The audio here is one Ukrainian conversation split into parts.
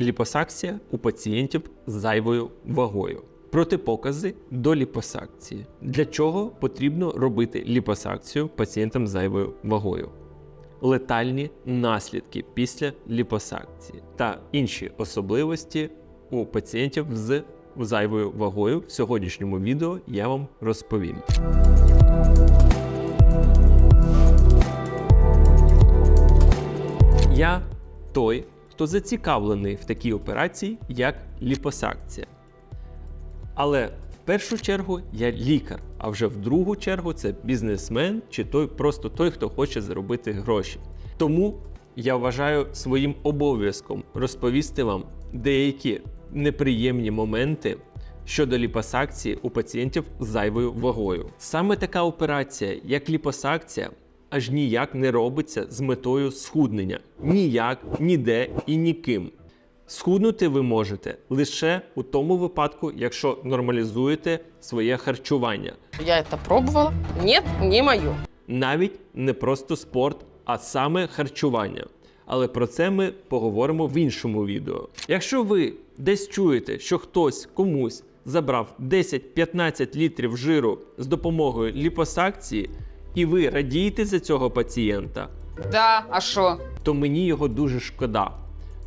Ліпосакція у пацієнтів з зайвою вагою. Протипокази до ліпосакції. Для чого потрібно робити ліпосакцію пацієнтам з зайвою вагою? Летальні наслідки після ліпосакції та інші особливості у пацієнтів з зайвою вагою в сьогоднішньому відео я вам розповім. Я той, хто зацікавлений в такій операції, як ліпосакція. Але в першу чергу я лікар, а вже в другу чергу це бізнесмен чи той, просто той, хто хоче заробити гроші. Тому я вважаю своїм обов'язком розповісти вам деякі неприємні моменти щодо ліпосакції у пацієнтів з зайвою вагою. Саме така операція, як ліпосакція, аж ніяк не робиться з метою схуднення. Ніяк, ніде і ніким. Схуднути ви можете лише у тому випадку, якщо нормалізуєте своє харчування. Я это пробовала. Нет, не мое. Навіть не просто спорт, а саме харчування. Але про це ми поговоримо в іншому відео. Якщо ви десь чуєте, що хтось комусь забрав 10-15 літрів жиру з допомогою ліпосакції, і ви радієте за цього пацієнта, Да, а что? то мені його дуже шкода.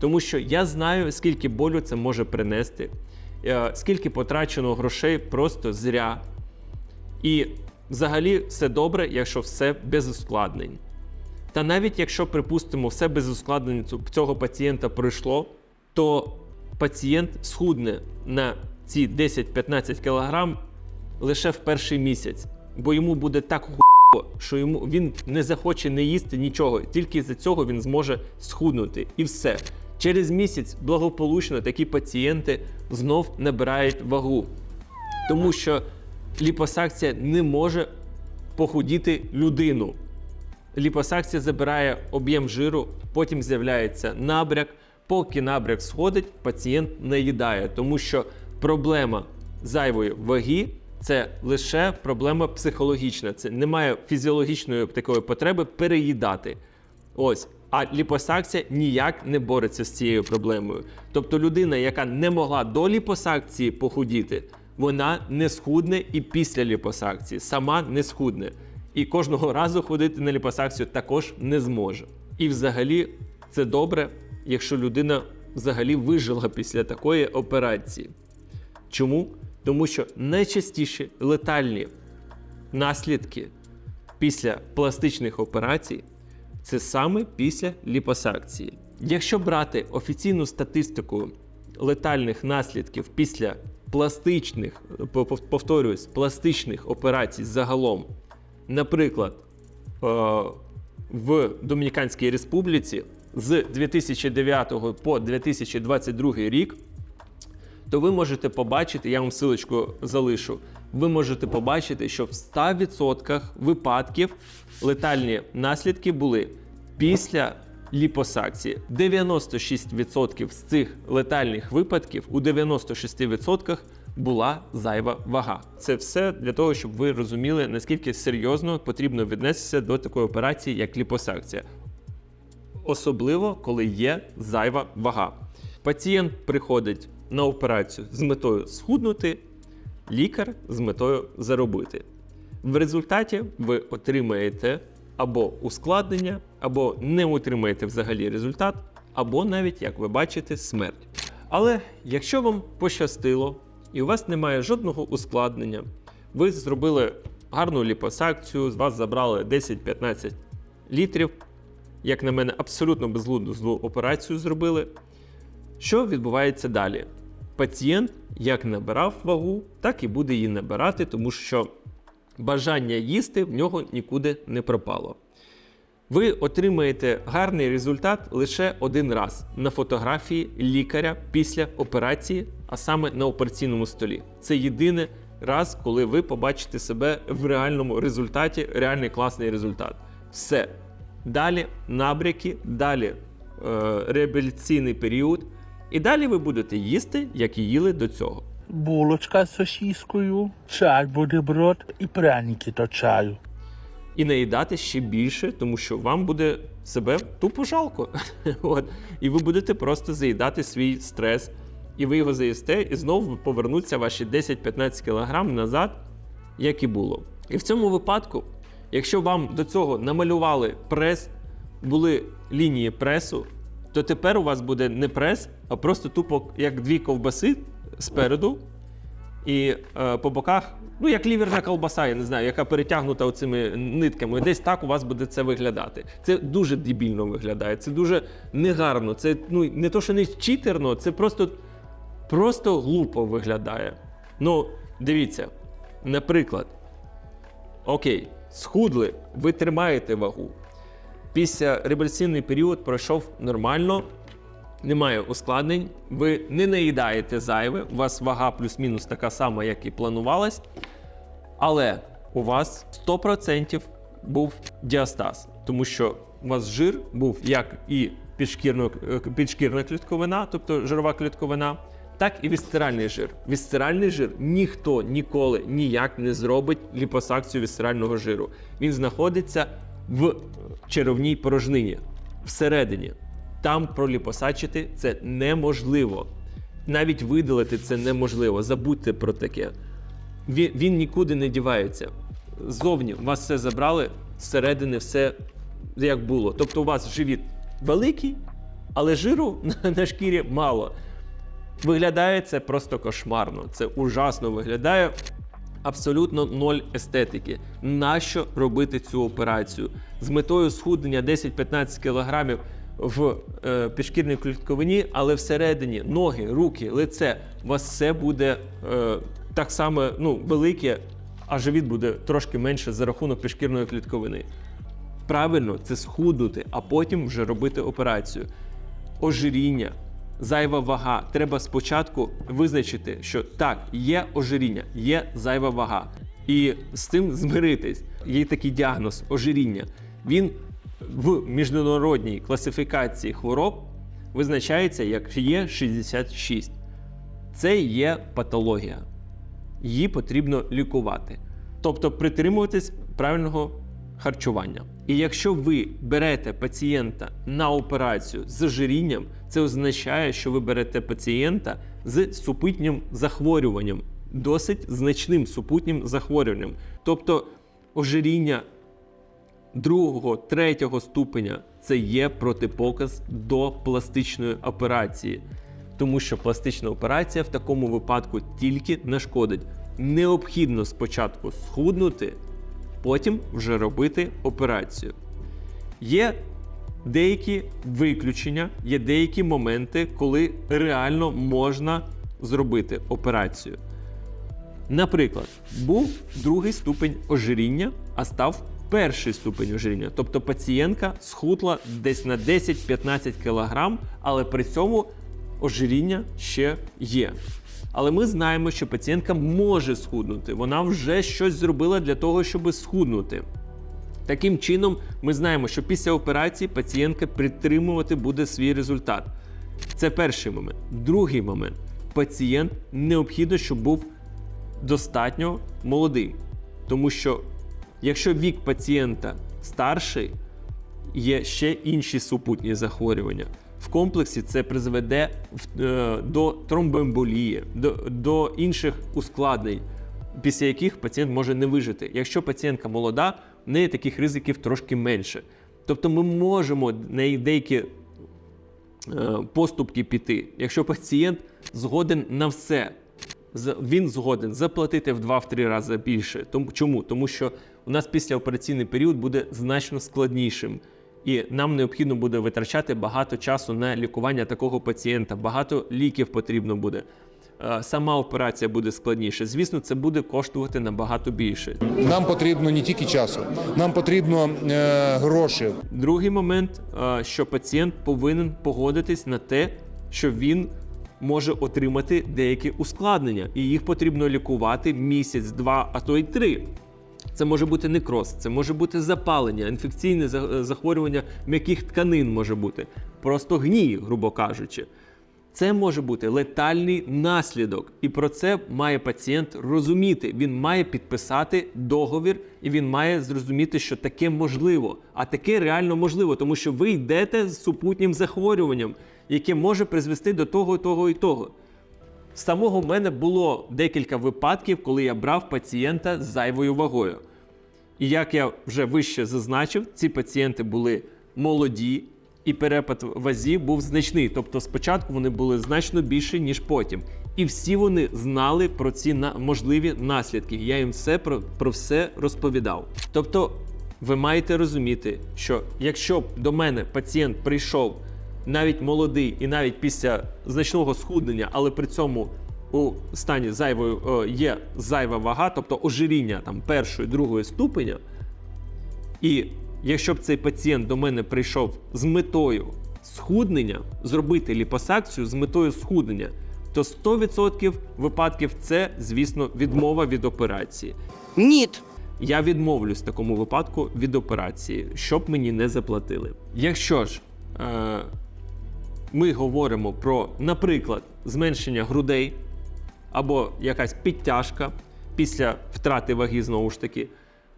Тому що я знаю, скільки болю це може принести, е, скільки потрачено грошей просто зря. І взагалі все добре, якщо все без ускладнень. Та навіть якщо, припустимо, все без ускладнень цю- цього пацієнта пройшло, то пацієнт схудне на ці 10-15 кг лише в перший місяць, бо йому буде так що йому він не захоче не їсти нічого. Тільки за цього він зможе схуднути. І все. Через місяць благополучно такі пацієнти знов набирають вагу. Тому що ліпосакція не може похудіти людину. Ліпосакція забирає об'єм жиру, потім з'являється набряк. Поки набряк сходить, пацієнт не їдає, тому що проблема зайвої ваги це лише проблема психологічна. Це немає фізіологічної такої потреби переїдати. Ось. А ліпосакція ніяк не бореться з цією проблемою. Тобто людина, яка не могла до ліпосакції похудіти, вона не схудне і після ліпосакції, сама не схудне. І кожного разу ходити на ліпосакцію також не зможе. І взагалі це добре, якщо людина взагалі вижила після такої операції. Чому? Тому що найчастіше летальні наслідки після пластичних операцій це саме після ліпосакції. Якщо брати офіційну статистику летальних наслідків після пластичних, по- пов- повторююсь, пластичних операцій загалом, наприклад, е, в Домініканській Республіці з 2009 по 2022 рік то ви можете побачити, я вам силочку залишу. Ви можете побачити, що в 100% випадків летальні наслідки були після ліпосакції. 96% з цих летальних випадків у 96% була зайва вага. Це все для того, щоб ви розуміли, наскільки серйозно потрібно віднестися до такої операції, як ліпосакція особливо коли є зайва вага. Пацієнт приходить на операцію з метою схуднути, лікар з метою заробити. В результаті ви отримаєте або ускладнення, або не отримаєте взагалі результат, або навіть, як ви бачите, смерть. Але якщо вам пощастило і у вас немає жодного ускладнення, ви зробили гарну ліпосакцію, з вас забрали 10-15 літрів, як на мене, абсолютно безглузду операцію зробили. Що відбувається далі? Пацієнт як набирав вагу, так і буде її набирати, тому що бажання їсти в нього нікуди не пропало. Ви отримаєте гарний результат лише один раз на фотографії лікаря після операції, а саме на операційному столі. Це єдиний раз, коли ви побачите себе в реальному результаті, реальний класний результат. Все. Далі набряки, далі е, реабілітаційний період. І далі ви будете їсти, як і їли до цього. булочка з сосіскою, чай бутерброд і пряники до чаю. і наїдати ще більше, тому що вам буде себе тупо жалко. От. І ви будете просто заїдати свій стрес. І ви його заїсте, і знову повернуться ваші 10-15 кг назад, як і було. І в цьому випадку, якщо вам до цього намалювали прес, були лінії пресу, то тепер у вас буде не прес, а просто тупо як дві ковбаси спереду, і е, по боках, ну як ліверна колбаса, я не знаю, яка перетягнута оцими нитками. Десь так у вас буде це виглядати. Це дуже дебільно виглядає, це дуже негарно. Це ну не то, що не читерно, це просто, просто глупо виглядає. Ну, дивіться, наприклад, окей, схудли, ви тримаєте вагу. Після революційний період пройшов нормально, немає ускладнень, ви не наїдаєте зайве, у вас вага плюс-мінус така сама, як і планувалась. Але у вас 100% був діастаз, тому що у вас жир був як і підшкірна клітковина, тобто жирова клітковина, так і вісцеральний жир. Вісцеральний жир ніхто ніколи ніяк не зробить ліпосакцію вісцерального жиру. Він знаходиться в черевній порожнині всередині. Там проліпосачити це неможливо. Навіть видалити це неможливо. Забудьте про таке. Він, він нікуди не дівається. Ззовні вас все забрали, зсередини все як було. Тобто у вас живіт великий, але жиру на, на шкірі мало. Виглядає це просто кошмарно. Це ужасно виглядає. Абсолютно ноль естетики. Нащо робити цю операцію? З метою схуднення 10-15 кілограмів в е, підшкірній клітковині, але всередині ноги, руки, лице, у вас все буде е, так само ну, велике, а живіт буде трошки менше за рахунок підшкірної клітковини. Правильно, це схуднути, а потім вже робити операцію. Ожиріння, зайва вага. Треба спочатку визначити, що так, є ожиріння, є зайва вага. І з цим змиритись. Є такий діагноз ожиріння. Він в міжнародній класифікації хвороб визначається як є 66. Це є патологія. Її потрібно лікувати. Тобто притримуватись правильного харчування. І якщо ви берете пацієнта на операцію з ожирінням, це означає, що ви берете пацієнта з супутнім захворюванням, досить значним супутнім захворюванням. Тобто ожиріння другого, третього ступеня це є протипоказ до пластичної операції. Тому що пластична операція в такому випадку тільки нашкодить. Необхідно спочатку схуднути, потім вже робити операцію. Є деякі виключення, є деякі моменти, коли реально можна зробити операцію. Наприклад, був другий ступень ожиріння, а став перший ступень ожиріння. Тобто пацієнтка схудла десь на 10-15 кг, але при цьому ожиріння ще є. Але ми знаємо, що пацієнтка може схуднути. Вона вже щось зробила для того, щоб схуднути. Таким чином, ми знаємо, що після операції пацієнтка підтримувати буде свій результат. Це перший момент. Другий момент. Пацієнт необхідно, щоб був достатньо молодий. Тому що якщо вік пацієнта старший, є ще інші супутні захворювання. В комплексі це призведе е, до тромбоемболії, до, до інших ускладнень, після яких пацієнт може не вижити. Якщо пацієнтка молода, неї таких ризиків трошки менше. Тобто ми можемо на деякі е, поступки піти, якщо пацієнт згоден на все. Він згоден заплатити в 2-3 рази більше. Тому чому? Тому що у нас післяопераційний період буде значно складнішим, і нам необхідно буде витрачати багато часу на лікування такого пацієнта. Багато ліків потрібно буде. Е, Сама операція буде складніше. Звісно, це буде коштувати набагато більше. Нам потрібно не тільки часу, нам потрібно е, гроші. Другий момент, е, що пацієнт повинен погодитись на те, що він може отримати деякі ускладнення, і їх потрібно лікувати місяць, два, а то й три. Це може бути некроз, це може бути запалення, інфекційне захворювання м'яких тканин може бути, просто гній, грубо кажучи. Це може бути летальний наслідок, і про це має пацієнт розуміти. Він має підписати договір, і він має зрозуміти, що таке можливо. А таке реально можливо, тому що ви йдете з супутнім захворюванням, яке може призвести до того, того і того. З самого мене було декілька випадків, коли я брав пацієнта з зайвою вагою. І як я вже вище зазначив, ці пацієнти були молоді, і перепад в вазі був значний. Тобто спочатку вони були значно більші, ніж потім. І всі вони знали про ці можливі наслідки. Я їм все про, про все розповідав. Тобто, ви маєте розуміти, що якщо б до мене пацієнт прийшов навіть молодий і навіть після значного схуднення, але при цьому у стані зайвої е, є зайва вага, тобто ожиріння там першої, другої ступеня. І якщо б цей пацієнт до мене прийшов з метою схуднення, зробити ліпосакцію з метою схуднення, то 100% випадків це, звісно, відмова від операції. Нет. Я відмовлюсь в такому випадку від операції, щоб мені не заплатили. Якщо ж е, ми говоримо про, наприклад, зменшення грудей або якась підтяжка після втрати ваги, знову ж таки,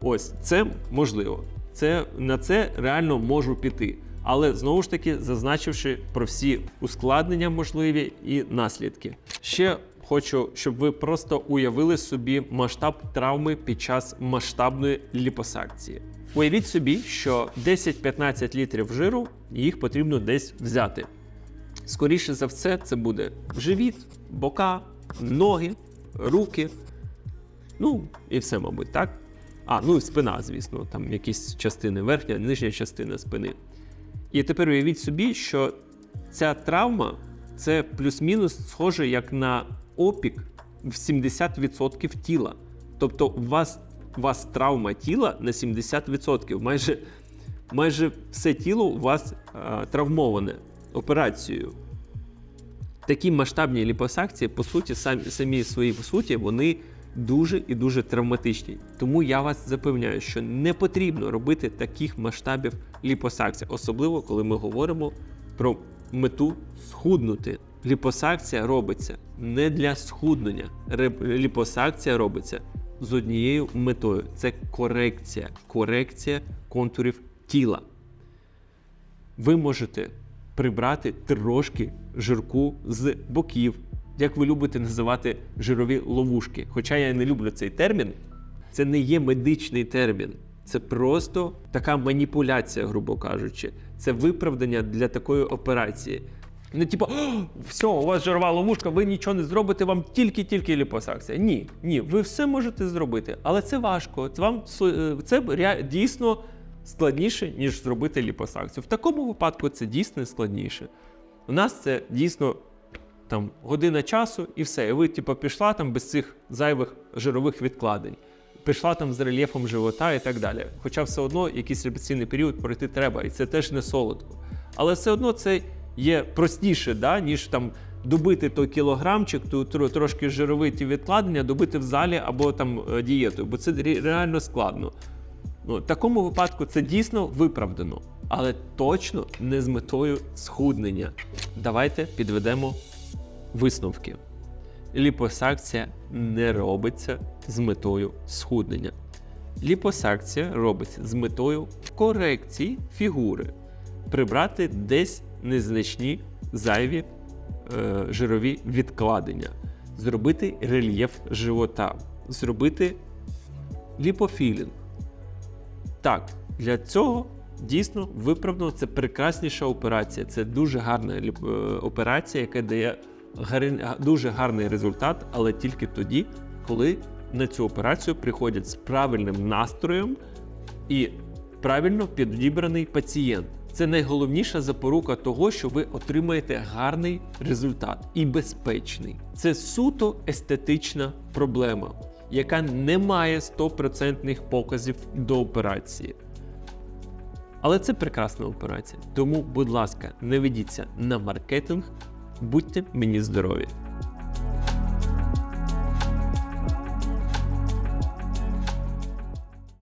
ось це можливо. Це, на це реально можу піти. Але знову ж таки, зазначивши про всі ускладнення можливі і наслідки. Ще хочу, щоб ви просто уявили собі масштаб травми під час масштабної ліпосакції. Уявіть собі, що 10-15 літрів жиру їх потрібно десь взяти. Скоріше за все, це буде живіт, бока, ноги, руки. Ну, і все, мабуть, так? А, ну і спина, звісно, там якісь частини верхня, нижня частина спини. І тепер уявіть собі, що ця травма це плюс-мінус схоже як на опік в 70% тіла. Тобто у вас, у вас травма тіла на 70%. Майже, майже все тіло у вас е, травмоване операцією. Такі масштабні ліпосакції, по суті, самі, самі свої по суті, вони дуже і дуже травматичні. Тому я вас запевняю, що не потрібно робити таких масштабів ліпосакцій, особливо коли ми говоримо про мету схуднути. Ліпосакція робиться не для схуднення. Ліпосакція робиться з однією метою: це корекція, корекція контурів тіла ви можете прибрати трошки жирку з боків, як ви любите називати жирові ловушки. Хоча я не люблю цей термін, це не є медичний термін. Це просто така маніпуляція, грубо кажучи. Це виправдання для такої операції. Не типу, все, у вас жирова ловушка, ви нічого не зробите, вам тільки-тільки ліпосакція. Ні, ні, ви все можете зробити, але це важко. Це вам е, це дійсно складніше, ніж зробити ліпосакцію. В такому випадку це дійсно складніше. У нас це дійсно там година часу і все. І ви, типу, пішла там без цих зайвих жирових відкладень. Пішла там з рельєфом живота і так далі. Хоча все одно якийсь репетиційний період пройти треба, і це теж не солодко. Але все одно це є простіше, да, ніж там добити той кілограмчик, ту тро- трошки жирові ті відкладення, добити в залі або там е, дієтою, бо це реально складно. Ну, в такому випадку це дійсно виправдано, але точно не з метою схуднення. Давайте підведемо висновки. Ліпосакція не робиться з метою схуднення. Ліпосакція робиться з метою корекції фігури, прибрати десь незначні зайві е, жирові відкладення, зробити рельєф живота, зробити ліпофілінг. Так, для цього дійсно виправдано це прекрасніша операція. Це дуже гарна е, операція, яка дає дуже гарний результат, але тільки тоді, коли на цю операцію приходять з правильним настроєм і правильно підібраний пацієнт. Це найголовніша запорука того, що ви отримаєте гарний результат і безпечний. Це суто естетична проблема, яка не має 100% показів до операції. Але це прекрасна операція. Тому, будь ласка, не ведіться на маркетинг, будьте мені здорові.